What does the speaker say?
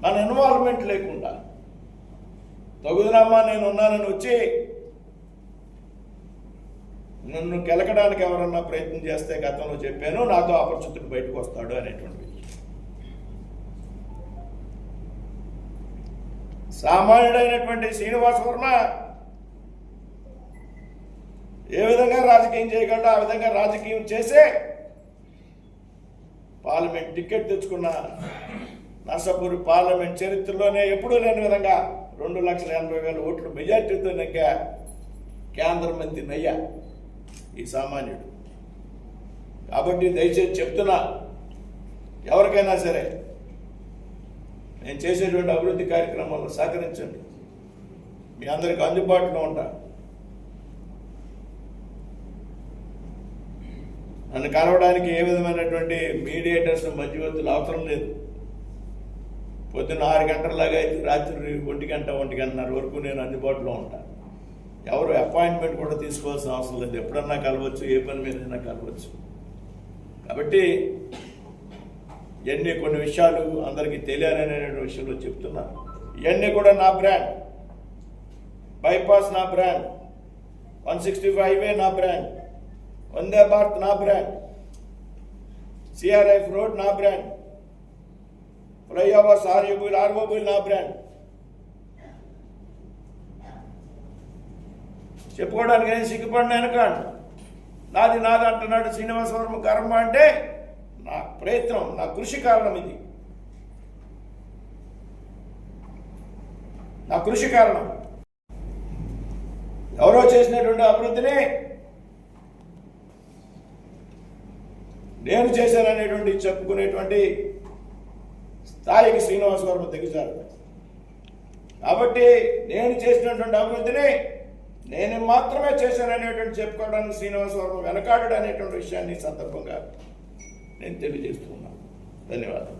మన ఇన్వాల్వ్మెంట్ లేకుండా. తగుదనమ్మా నేను ఉన్నానని వచ్చి నన్ను కెలకడానికి ఎవరన్నా ప్రయత్నం చేస్తే గతంలో చెప్పాను నాతో అపరిచితుడు బయటకు వస్తాడు అనేటువంటి సామాన్యుడైనటువంటి శ్రీనివాస వర్మ ఏ విధంగా రాజకీయం చేయగలడో ఆ విధంగా రాజకీయం చేసే పార్లమెంట్ టికెట్ తెచ్చుకున్న నర్సపూర్ పార్లమెంట్ చరిత్రలోనే ఎప్పుడూ లేని విధంగా రెండు లక్షల ఎనభై వేల ఓట్లు మెజార్టీతో ఇంకా కేంద్ర మంత్రి నయ్యా ఈ సామాన్యుడు. కాబట్టి దయచేసి చెప్తున్నా ఎవరికైనా సరే నేను చేసేటువంటి అభివృద్ధి కార్యక్రమాల్లో సహకరించండి. మీ అందరికి అందుబాటులో ఉంటా. నన్ను కలవడానికి ఏ విధమైనటువంటి మీడియేటర్స్ మధ్యవర్తులు అవసరం లేదు. పొద్దున్న ఆరు గంటలలాగా అయితే రాత్రి ఒంటి గంట ఒంటి గంటన్నర వరకు నేను అందుబాటులో ఉంటాను ఎవరు అపాయింట్మెంట్ కూడా తీసుకోవాల్సిన అవసరం లేదు. ఎప్పుడన్నా కలవచ్చు ఏ పని మీదైనా కలవచ్చు. కాబట్టి ఇవన్నీ కొన్ని విషయాలు అందరికీ తెలియాలనే విషయంలో చెప్తున్నాను ఇవన్నీ కూడా నా బ్రాండ్. బైపాస్ నా బ్రాండ్. వన్ సిక్స్టీ ఫైవ్ నా బ్రాండ్. వందే భారత్ నా బ్రాండ్. సిఆర్ఎఫ్ రోడ్ నా బ్రాండ్. ఫ్లైఓవర్స్ ఆర్యూబుల్ ఆర్ఓబుల్ నా బ్రాండ్. చెప్పుకోవడానికి ఏం సిగ్గుపడిన వెనకాడు నాది నాది అంటున్నాడు శ్రీనివాస వర్మ కర్మ అంటే నా ప్రయత్నం నా కృషి కారణం ఇది. నా కృషి కారణం. ఎవరో చేసినటువంటి అభివృద్ధిని నేను చేశాననేటువంటి చెప్పుకునేటువంటి స్థాయికి శ్రీనివాస వర్మ దిగజారు కాబట్టి నేను చేసినటువంటి అభివృద్ధిని నేను మాత్రమే చేశాననేటువంటి చెప్పుకోవడానికి శ్రీనివాస వర్మ వెనకాడు అనేటువంటి విషయాన్ని సందర్భంగా నేను తెలియజేస్తున్నాను ధన్యవాదాలు.